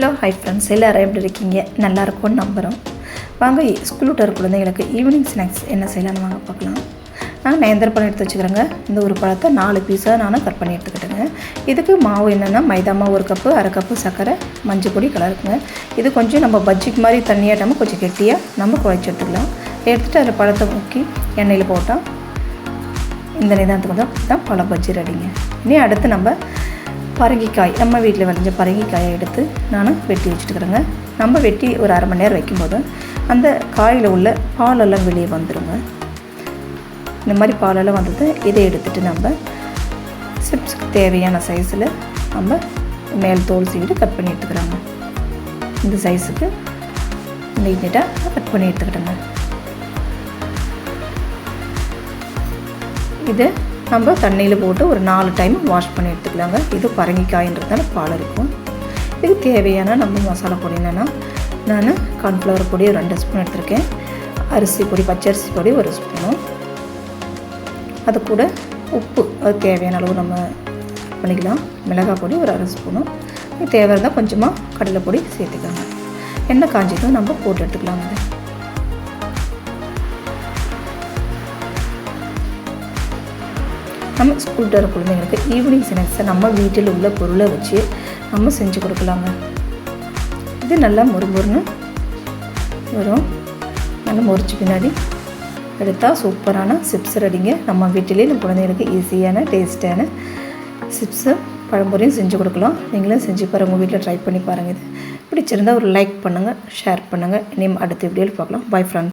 Hello hi friends எல்லோரும் எப்படி இருக்கீங்க? நல்லா இருக்கும்னு நம்புகிறோம் வாங்க ஸ்கூல் விட்டு குழந்தைங்களுக்கு ஈவினிங் ஸ்நாக்ஸ் என்ன செய்யலாம்னு வாங்க பார்க்கலாம். நான் நேந்திர பழம் எடுத்து வச்சுக்கிறேங்க. இந்த ஒரு பழத்தை நாலு பீஸாக நான் கட் பண்ணி எடுத்துக்கிட்டேங்க. இதுக்கு மாவு என்னென்னா மைதா மாவு ஒரு கப்பு அரை கப்பு சர்க்கரை மஞ்சள் பொடி கலருக்குங்க இது கொஞ்சம் நம்ம பஜ்ஜிக்கு மாதிரி தண்ணியாட்டாமல் கொஞ்சம் கெட்டியாக நம்ம குழைச்சி எடுத்துக்கலாம். எடுத்துகிட்டு அதில் பழத்தை முக்கி எண்ணெயில் போட்டால் இந்த நிதானத்துக்கு தான் தான் பழ பஜ்ஜி ரெடிங்க இனி அடுத்து நம்ம பரங்கிக்காய் நம்ம வீட்டில் விளைஞ்ச பரங்கிக்காயை எடுத்து நான் வெட்டி வச்சுட்டுக்கிறேங்க. நம்ம வெட்டி ஒரு அரை மணி நேரம் வைக்கும்போது அந்த காயில் உள்ள பாலெல்லாம் வெளியே வந்துடுங்க இந்த மாதிரி பாலெல்லாம் வந்தது இதை எடுத்துகிட்டு நம்ம சிப்ஸுக்கு தேவையான சைஸில் நம்ம மேல் தோல் சீவிட்டு கட் பண்ணி எடுத்துக்கிறாங்க இந்த சைஸுக்கு நீட் நீட்டாக கட் பண்ணி எடுத்துக்கிட்டோங்க. இது நம்ம தண்ணியில் போட்டு ஒரு நாலு டைம் வாஷ் பண்ணி எடுத்துக்கலாங்க. இது பரங்கிக்காயின்றதுனால பால் இருக்கும். இதுக்கு தேவையான நம்ம மசாலா பொடி என்னென்னா நான் கார்ன்ஃப்ளவர் பொடி ஒரு ரெண்டு ஸ்பூன் எடுத்திருக்கேன். அரிசி பொடி பச்சரிசி பொடி ஒரு ஸ்பூனும் அது கூட உப்பு அது தேவையான அளவு நம்ம பண்ணிக்கலாம். மிளகாய் பொடி ஒரு அரை ஸ்பூனும் இது தேவை இருந்தால் கொஞ்சமாக கடலை பொடி சேர்த்துக்கோங்க. எண்ணெய் காஞ்சதும் நம்ம போட்டு எடுத்துக்கலாங்க. நம்ம ஸ்கூல் வர குழந்தைங்களுக்கு ஈவினிங் ஸ்நாக்ஸை நம்ம வீட்டில் உள்ள பொருளை வச்சு நம்ம செஞ்சு கொடுக்கலாங்க. இது நல்லா முறுமுறுன்னு வரும். நல்லா முறிச்சு பின்னாடி எடுத்தால் சூப்பரான சிப்ஸ் ரெடிங்க நம்ம வீட்டிலே நம்ம குழந்தைங்களுக்கு ஈஸியான டேஸ்டான சிப்ஸு பழம்பொரியும் செஞ்சு கொடுக்கலாம். நீங்களும் செஞ்சு பாருங்கள் உங்கள் வீட்டில் ட்ரை பண்ணி பாருங்கள் இது பிடிச்சிருந்தா ஒரு லைக் பண்ணுங்கள் ஷேர் பண்ணுங்கள் இனிமேல் அடுத்த வீடியோவில் பார்க்கலாம். By friend